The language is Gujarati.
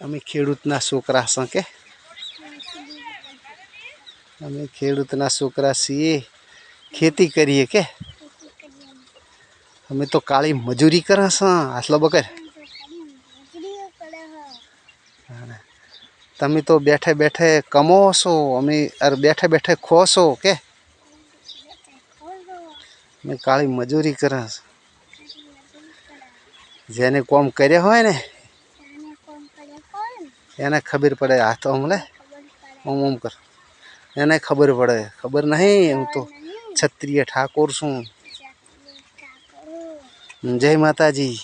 અમે ખેડૂતના છોકરા સંકે અમે ખેડૂતના છોકરા છીએ. ખેતી કરીએ કે? અમે તો કાળી મજૂરી કરે છે આટલો બકર તમે તો બેઠે બેઠે કમો છો, અમે અરે બેઠે બેઠે ખો છો કે? મેં કાળી મજૂરી કરે જેને કોમ કર્યા હોય ને, એને ખબર પડે આ તો હમણે ઓમ ઓમ કર. એને ખબર પડે. ખબર નહીં હું તો ક્ષત્રિય ઠાકોર છું. જય માતાજી.